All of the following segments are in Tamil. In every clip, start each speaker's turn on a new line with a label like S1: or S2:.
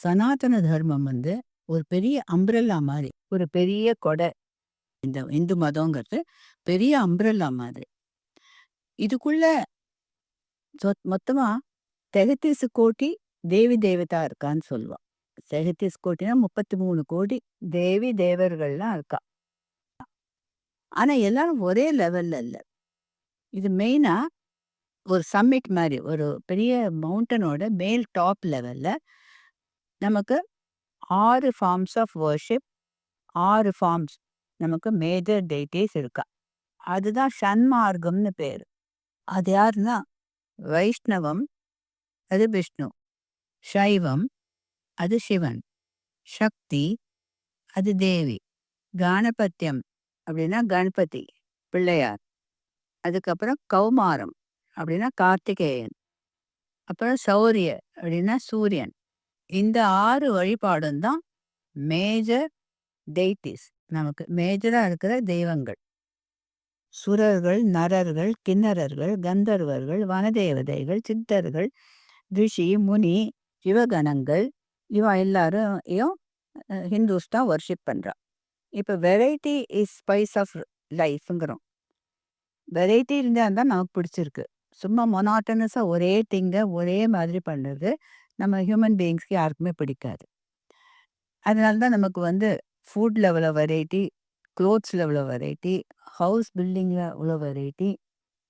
S1: சனாதன தர்மம் வந்து ஒரு பெரிய அம்ப்ரல்லா மாதிரி ஒரு பெரிய கொடை. இந்த இந்து மதங்கிறது பெரிய அம்ப்ரல்லா மாதிரி. இதுக்குள்ள சொத் மொத்தமா 33 கோட்டி தேவி தேவதா இருக்கான்னு சொல்லுவா. 33 கோடினா 33 கோடி தேவி தேவர்கள்லாம் இருக்கா. ஆனா எல்லாரும் ஒரே லெவல்ல இல்லை இது மெயினா ஒரு சம்மிட் மாதிரி ஒரு பெரிய மவுண்டனோட மேல் டாப் லெவல்ல நமக்கு ஆறு ஃபார்ம்ஸ் ஆஃப் வர்ஷிப் ஆறு ஃபார்ம்ஸ் நமக்கு மேஜர் டெய்டிஸ் இருக்கா. அதுதான் சன்மார்க்கம்னு பேரு. அது யாருன்னா, வைஷ்ணவம் அது விஷ்ணு. சைவம் அது சிவன். சக்தி அது தேவி. கணபத்தியம் அப்படின்னா கணபதி, பிள்ளையார். அதுக்கப்புறம் கௌமாரம் அப்படின்னா கார்த்திகேயன். அப்புறம் சௌரிய அப்படின்னா சூரியன். இந்த ஆறு வழிபாடும் தான் மேஜர் டெய்டிஸ் நமக்கு மேஜரா இருக்கிற தெய்வங்கள். சுரர்கள், நரர்கள், கிண்ணறர்கள் கந்தர்வர்கள், வனதேவதைகள், சித்தர்கள், ரிஷி, முனி, சிவகணங்கள் இவ எல்லாரையும் ஹிந்துஸ் தான் ஒர்ஷிப் பண்ணுறான் இப்ப வெரைட்டி இஸ் ஸ்பைஸ் ஆஃப் லைஃப்ங்கிறோம். வெரைட்டி இருந்தா தான் நமக்கு பிடிச்சிருக்கு. சும்மா மொனாட்டனஸாக ஒரே திங்க ஒரே மாதிரி பண்றது நம்ம ஹியூமன் பீயிங்ஸ்க்கு யாருக்குமே பிடிக்காது. அதனால தான் நமக்கு வந்து ஃபுட்ல இவ்வளோ வெரைட்டி, க்ளோத்ஸில் உள்ள வெரைட்டி, ஹவுஸ் பில்டிங்கில் இவ்வளோ வெரைட்டி,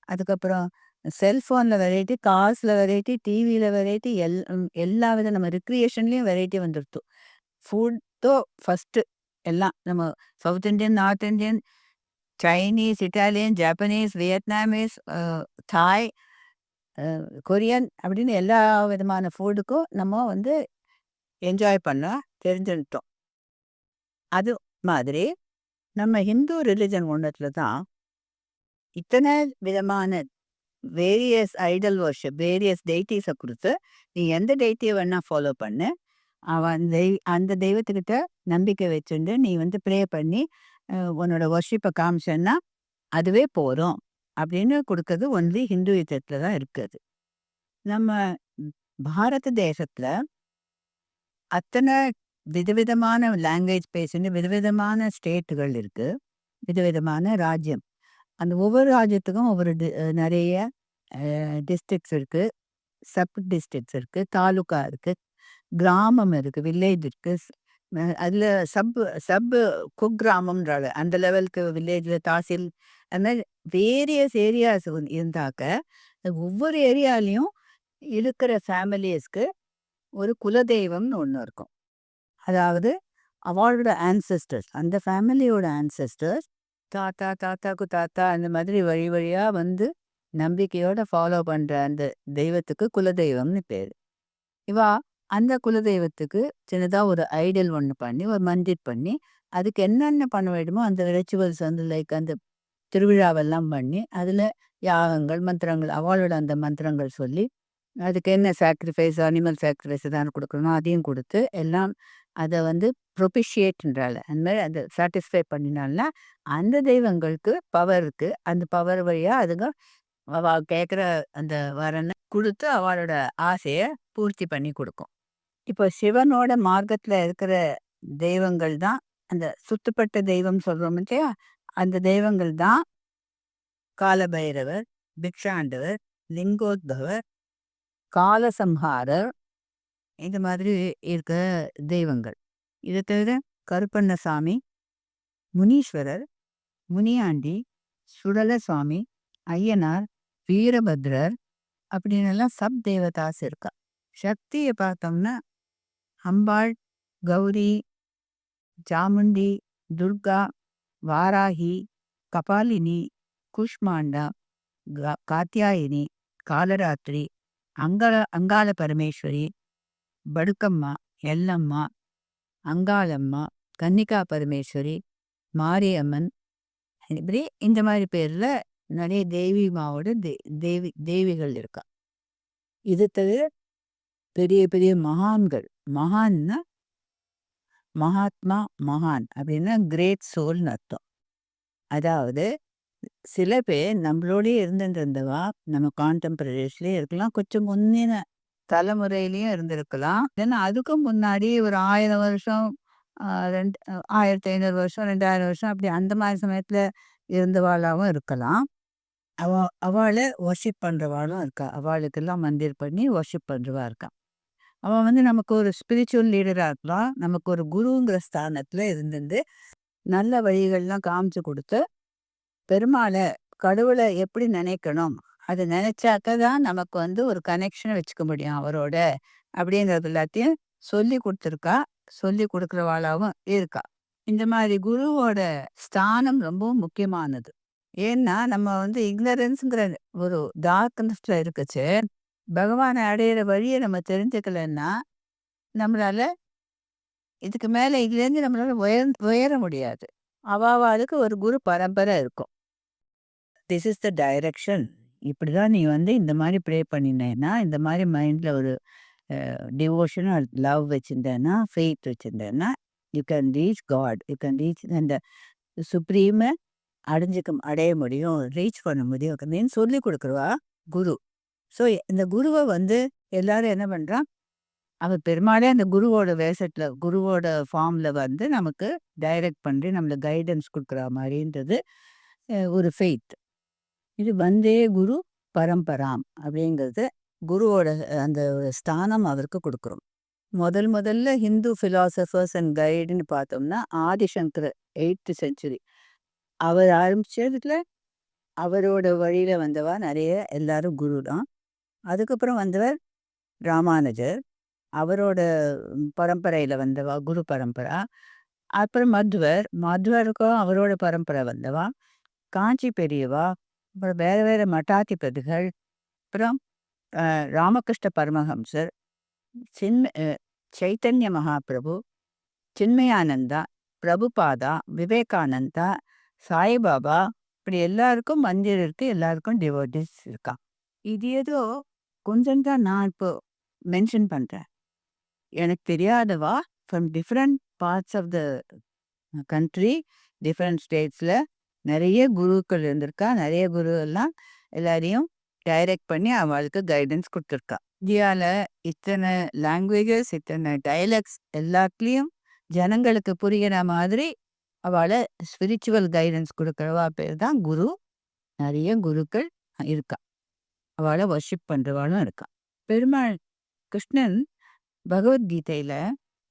S1: அதுக்கப்புறம் செல்ஃபோனில் வெரைட்டி, காஸில் வெரைட்டி, டிவியில் வெரைட்டி எல் எல்லா வித நம்ம ரிக்ரியேஷன்லேயும் வெரைட்டி வந்துடுத்து. ஃபுட்டோ ஃபஸ்ட்டு எல்லாம். நம்ம south Indian, north Indian, Chinese, Italian, Japanese, Vietnamese, Thai, Korean அப்படின்னு எல்லா விதமான ஃபுட்டுக்கும் நம்ம வந்து என்ஜாய் பண்ண தெரிஞ்சுட்டோம் அது மாதிரி நம்ம ஹிந்து ரிலிஜன் ஒன்றத்தில் தான் இத்தனை விதமான வேரியஸ் ஐடல் வர்ஷிப் வேரியஸ் டெய்டிஸை கொடுத்து நீ எந்த டெய்டிய வேணால் ஃபாலோ பண்ணு. அவன் தெய் அந்த தெய்வத்துக்கிட்ட நம்பிக்கை வச்சுட்டு நீ வந்து ப்ரே பண்ணி உன்னோட ஒர்ஷிப்பை காமிச்சேன்னா, அதுவே போதும். அப்படின்னு கொடுக்கறது ஒன்லி ஹிந்துயிசத்துல தான் இருக்குது. நம்ம பாரத தேசத்தில் அத்தனை விதவிதமான லாங்குவேஜ் பேசுன்னு விதவிதமான ஸ்டேட்டுகள் இருக்குது விதவிதமான ராஜ்யம். அந்த ஒவ்வொரு ராஜ்யத்துக்கும் ஒவ்வொரு டி டிஸ்ட்ரிக்ட்ஸ் இருக்குது சப் டிஸ்ட்ரிக்ட்ஸ் இருக்குது தாலுக்கா இருக்குது கிராமம் இருக்குது வில்லேஜ் இருக்குது அதில் சப் சப் சப் குக்கிராமம்ன்றாங்க. அந்த லெவலுக்கு வில்லேஜில் தாசில் அது மாதிரி வேரியஸ் ஏரியாஸ் வந்து இருந்தாக்க, ஒவ்வொரு ஏரியாலயும் இருக்கிற ஃபேமிலிஸ்க்கு ஒரு குலதெய்வம்னு ஒன்று இருக்கும். அதாவது அவளோட ஆன்செஸ்டர்ஸ் அந்த ஃபேமிலியோட ஆன்செஸ்டர்ஸ் தாத்தா, தாத்தாக்கு தாத்தா அந்த மாதிரி வழி வழியா வந்து நம்பிக்கையோட ஃபாலோ பண்ற அந்த தெய்வத்துக்கு குலதெய்வம்னு பேரு. இவா அந்த குலதெய்வத்துக்கு சின்னதா ஒரு ஐடல் ஒன்று பண்ணி, ஒரு மந்திர் பண்ணி, அதுக்கு என்னென்ன பண்ண வேண்டுமோ அந்த ரிச்சுவல்ஸ் வந்து லைக் அந்த திருவிழாவெல்லாம் பண்ணி, அதில் யாகங்கள், மந்திரங்கள் அவளோட அந்த மந்திரங்கள் சொல்லி, அதுக்கு என்ன சாக்ரிஃபைஸ் அனிமல் சாக்ரிஃபைஸ் எதான குடுக்கணுமோ அதையும் கொடுத்து எல்லாம் அதை வந்து ப்ரொபிஷியேட்ன்றால. அந்த மாதிரி அந்த சாட்டிஸ்ஃபை பண்ணினால்னா, அந்த தெய்வங்களுக்கு பவர் இருக்குது அந்த பவர் வழியாக அதுங்க அவ கேட்குற அந்த வரனை கொடுத்து அவளோட ஆசையை பூர்த்தி பண்ணி கொடுக்கும் இப்போ சிவனோட மார்க்கத்தில் இருக்கிற தெய்வங்கள் தான் அந்த சுத்தப்பட்ட தெய்வம் சொல்கிறோம் இல்லையா? அந்த தெய்வங்கள் தான் காலபைரவர், பிக்ஷாண்டவர், லிங்கோத்பவர், காலசம்ஹாரர் இந்த மாதிரி இருக்க தெய்வங்கள். இதை தவிர கருப்பண்ணசாமி, முனீஸ்வரர், முனியாண்டி, சுடலசுவாமி, ஐயனார், வீரபத்ரர் அப்படின்னெல்லாம் சப் தேவதாஸ் இருக்கா. சக்தியை பார்த்தோம்னா, அம்பாள், கௌரி, சாமுண்டி, துர்கா, வாராகி, கபாலினி, குஷ்மாண்டா காத்தியாயினி காலராத்திரி, அங்காள அங்காள பரமேஸ்வரி, படுக்கம்மா, எல்லம்மா, அங்காளம்மா, கன்னிகா பரமேஸ்வரி, மாரியம்மன் இப்படி இந்த மாதிரி பேர்ல நிறைய தேவிமாவோட தே தேவி தேவிகள் இருக்கா. இது தவிர பெரிய பெரிய மகான்கள். மகான்னா மகாத்மா, மகான் அப்படின்னா கிரேட் சோல்னு அர்த்தம். அதாவது சில பேர் நம்மளோடயே இருந்துருந்தவா நம்ம கான்டெம்பரரிஸ்லயே இருக்கலாம். கொஞ்சம் முந்தின தலைமுறையிலையும் இருந்திருக்கலாம். ஏன்னா அதுக்கும் முன்னாடி ஒரு ஆயிரம் வருஷம், ரெண்டு ஆயிரத்தி ஐநூறு வருஷம், 2000 வருஷம் அப்படி அந்த மாதிரி சமயத்தில் இருந்தவாளாகவும் இருக்கலாம். அவ அவளை ஒர்ஷிப் பண்ணுறவாளும் இருக்கா. அவாளுக்கெல்லாம் மந்திர் பண்ணி ஒர்ஷிப் பண்ணுறவா இருக்கா. அவன் வந்து நமக்கு ஒரு ஸ்பிரிச்சுவல் லீடராக இருக்கலாம். நமக்கு ஒரு குருங்கிற ஸ்தானத்தில் இருந்துருந்து நல்ல வழிகள்லாம் காமிச்சு கொடுத்து பெருமாளை கடவுளை எப்படி நினைக்கணும்? அதை நினைச்சாக்க தான் நமக்கு வந்து ஒரு கனெக்ஷனை வச்சுக்க முடியும் அவரோட. அப்படிங்கிறது எல்லாத்தையும் சொல்லிக் கொடுத்துருக்கா சொல்லிக் குடுக்குறவாளாவும் இருக்கா. இந்த மாதிரி குருவோட ஸ்தானம் ரொம்ப முக்கியமானது. ஏன்னா, நம்ம வந்து இக்னரன்ஸுங்கிற ஒரு டார்க்னஸ்ல இருக்குச்சு பகவானை அடையிற வழியை நம்ம தெரிஞ்சுக்கலன்னா, நம்மளால இதுக்கு மேலே இதுலேருந்து நம்மளால உயர் உயர முடியாது. அவாவாளுக்கு ஒரு குரு பரம்பரை இருக்கும். This is the direction. இப்படி தான் நீ வந்து இந்த மாதிரி ப்ரே பண்ணினேன்னா, இந்த மாதிரி மைண்டில் ஒரு டிவோஷன் ஆர் லவ் வச்சுருந்தேன்னா faith வச்சுருந்தேன்னா you can reach God. You can reach அந்த சுப்ரீமை அடைஞ்சிக்க அடைய முடியும். ரீச் பண்ண முடியும் அப்படின்னு சொல்லிக் கொடுக்குறவா குரு. ஸோ இந்த குருவை வந்து எல்லாரும் என்ன பண்ணுறான் அவர் பெருமாளே அந்த குருவோட வேஷத்தில் குருவோட ஃபார்மில் வந்து நமக்கு டைரக்ட் பண்ணி நம்மளை கைடன்ஸ் கொடுக்குற மாதிரின்றது ஒரு ஃபெய்த். இது வந்தே குரு பரம்பராம் அப்படிங்கிறது குருவோட அந்த ஸ்தானம் அவருக்கு கொடுக்குறோம் முதல் முதல்ல ஹிந்து ஃபிலாசபர்ஸ் அண்ட் கைடுன்னு பார்த்தோம்னா, ஆதிசங்கர் எயித்து செஞ்சுரி. அவர் ஆரம்பிச்சதுல அவரோட வழியில் வந்தவா நிறைய எல்லாரும் குரு தான். அதுக்கப்புறம் வந்தவர் ராமானுஜர். அவரோட பரம்பரையில வந்தவா குரு பரம்பரா. அப்புறம் மதுவர் மதுவருக்கும் அவரோட பரம்பரை வந்தவா. காஞ்சி பெரியவா. அப்புறம் வேற வேற மட்டாதிபதிகள். அப்புறம் ராமகிருஷ்ண பரமஹம்சர். சின் சைத்தன்ய மகாபிரபு. சின்மயானந்தா, பிரபுபாதா, விவேகானந்தா, சாய்பாபா இப்படி எல்லாருக்கும் மந்திர் இருக்கு. எல்லாருக்கும் டிவோட்டிஸ் இருக்கான் இது ஏதோ கொஞ்சம் தான் நான் இப்போ மென்ஷன் பண்ணுறேன் எனக்கு தெரியாதவா from different parts of the country, different ஸ்டேட்ஸில் நிறைய குருக்கள் இருந்திருக்கா. நிறைய குரு எல்லாம் எல்லாரையும் டைரக்ட் பண்ணி அவளுக்கு கைடன்ஸ் கொடுத்துருக்கா இந்தியாவில் இத்தனை லாங்குவேஜஸ், இத்தனை டைலக்ட்ஸ் எல்லாத்துலேயும் ஜனங்களுக்கு புரியிற மாதிரி அவள ஸ்பிரிச்சுவல் கைடன்ஸ் கொடுக்குறவா பேர் தான் குரு. நிறைய குருக்கள் இருக்கா. அவளை வர்ஷிப் பண்றவாளும் இருக்கா. பெருமாள் கிருஷ்ணன் பகவத்கீதையில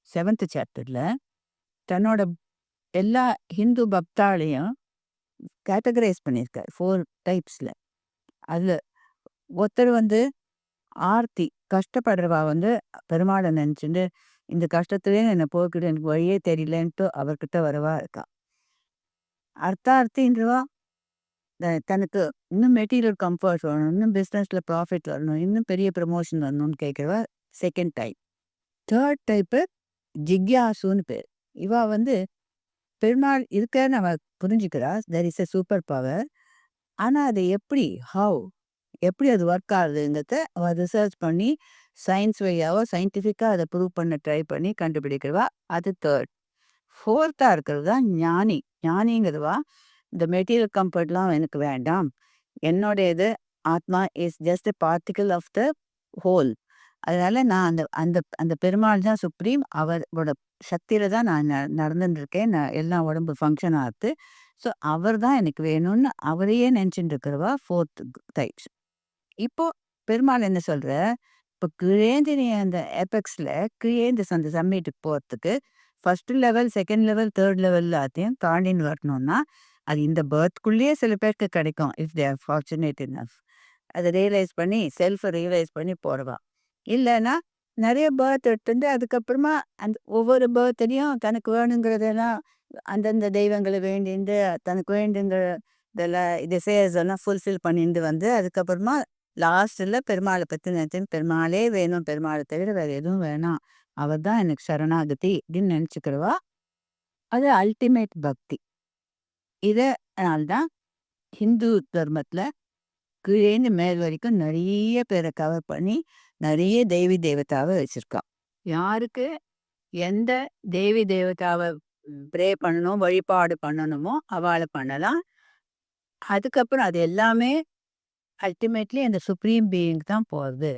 S1: செவன்த் சாப்டர்ல தன்னோட எல்லா ஹிந்து பக்தாளையும் கேட்டகரைஸ் பண்ணியிருக்கார். ஃபோர் டைப்ஸில் அதில் ஒருத்தர் வந்து ஆர்த்தி கஷ்டப்படுறவா வந்து பெருமாளை நினச்சிட்டு இந்த கஷ்டத்துலேயே என்னை போக்கிட்டு எனக்கு வழியே தெரியலன்ட்டு அவர்கிட்ட வரவா இருக்கா. அர்த்தார்த்தின்றவா தனக்கு இன்னும் மெட்டீரியல் கம்ஃபர்ட் வரணும் இன்னும் பிஸ்னஸில் ப்ராஃபிட் வரணும். இன்னும் பெரிய ப்ரமோஷன் வரணும்னு கேட்குறவ செகண்ட் டைப். தேர்ட் டைப்பு ஜிக்யாசுன்னு பேர். இவா வந்து பெருமாள் இருக்க அவ புரிஞ்சுக்கிறா. There is a super power. ஆனால் அது எப்படி? ஹவு எப்படி அது ஒர்க் ஆகுதுங்கிறத அவ ரிசர்ச் பண்ணி சயின்ஸ் வழியாவோ, சயின்டிஃபிக்காக அதை ப்ரூவ் பண்ண ட்ரை பண்ணி கண்டுபிடிக்கிறவா. அது தேர்ட். ஃபோர்த்தாக இருக்கிறது தான் ஞானி. ஞானிங்கிறவா இந்த மெட்டீரியல் கம்ஃபர்ட்லாம் எனக்கு வேண்டாம். என்னுடையது ஆத்மா is just a particle of the whole. அதனால நான் அந்த அந்த அந்த பெருமாள் தான் சுப்ரீம். அவரோட சக்தியில தான் நான் ந நடந்துட்டு இருக்கேன். நான் எல்லா உடம்பு ஃபங்க்ஷன் ஆகுது. ஸோ அவர் தான் எனக்கு வேணும்னு அவரையே நினச்சிட்டு இருக்கிறவா ஃபோர்த் தைட்ஸ் இப்போ பெருமாள் என்ன சொல்ற, இப்போ கீழேந்து நீ அந்த எபெக்ஸில் கிழேந்து அந்த சம்மிட்டுக்கு போகிறதுக்கு first level, second level, third level எல்லாத்தையும் தாண்டின்னு வரணும்னா, அது இந்த பர்த்குள்ளேயே சில பேருக்கு கிடைக்கும். If they are fortunate enough அதை ரியலைஸ் பண்ணி செல்ஃபை ரியலைஸ் பண்ணி போறவா. இல்லைன்னா நிறைய பர்த் எடுத்துட்டு அதுக்கப்புறமா அந்த ஒவ்வொரு பேர்த்தையும் தனக்கு வேணுங்கிறதெல்லாம் அந்தந்த தெய்வங்களை வேண்டிந்து தனக்கு வேண்டுங்கிறதெல்லாம் டிசையர்ஸ் செய்யறதெல்லாம் ஃபுல்ஃபில் பண்ணிட்டு வந்து அதுக்கப்புறமா லாஸ்ட்டில் பெருமாளை பற்றி நினைச்சேன் பெருமாளே வேணும். பெருமாளை தவிர வேறு எதுவும் வேணாம். அவர் தான் எனக்கு சரணாகதி அப்படின்னு நினச்சிக்கிறவா அது அல்டிமேட் பக்தி. இதனால் தான் ஹிந்து தர்மத்தில் கீழேந்து மேல் வரைக்கும் நிறைய பேரை கவர் பண்ணி, நிறைய தேவி தேவதாவை வச்சுருக்கான் யாருக்கு எந்த தேவி தேவதாவை ப்ரே பண்ணணும், வழிபாடு பண்ணணுமோ அவளை பண்ணலாம். அதுக்கப்புறம் அது எல்லாமே அல்டிமேட்லி அந்த சுப்ரீம் பீயிங் தான் போகிறது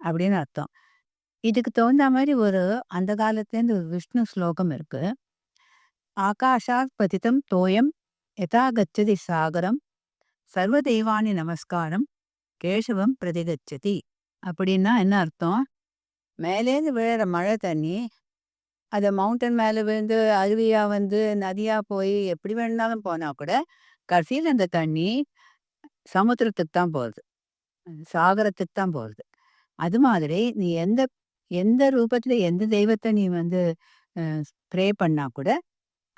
S1: அப்படின்னு அர்த்தம். இதுக்கு தகுந்தா மாதிரி ஒரு அந்த காலத்துலேருந்து ஒரு விஷ்ணு ஸ்லோகம் இருக்குது "ஆகாஷாத் பதிதம் தோயம் யதா கச்சதி சாகரம், சர்வதெய்வானி நமஸ்காரம் கேசவம் பிரதிகச்சதி." அப்படின்னா என்ன அர்த்தம்? மேலேருந்து விழுற மழை தண்ணி, அதை மவுண்டன் மேலே விழுந்து, அருவியாக வந்து, நதியாக போய் எப்படி வேணுனாலும் போனால் கூட, கடைசியில் அந்த தண்ணி சமுத்திரத்துக்கு தான் போகுது சாகரத்துக்கு தான் போகிறது அது மாதிரி நீ எந்த எந்த ரூபத்தில் எந்த தெய்வத்தை நீ வந்து ப்ரே பண்ணால் கூட,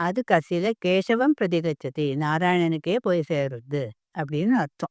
S1: அது கசியில கேசவம் பிரதிகச்சதி. நாராயணனுக்கே போய் சேருது அப்படின்னு அர்த்தம்.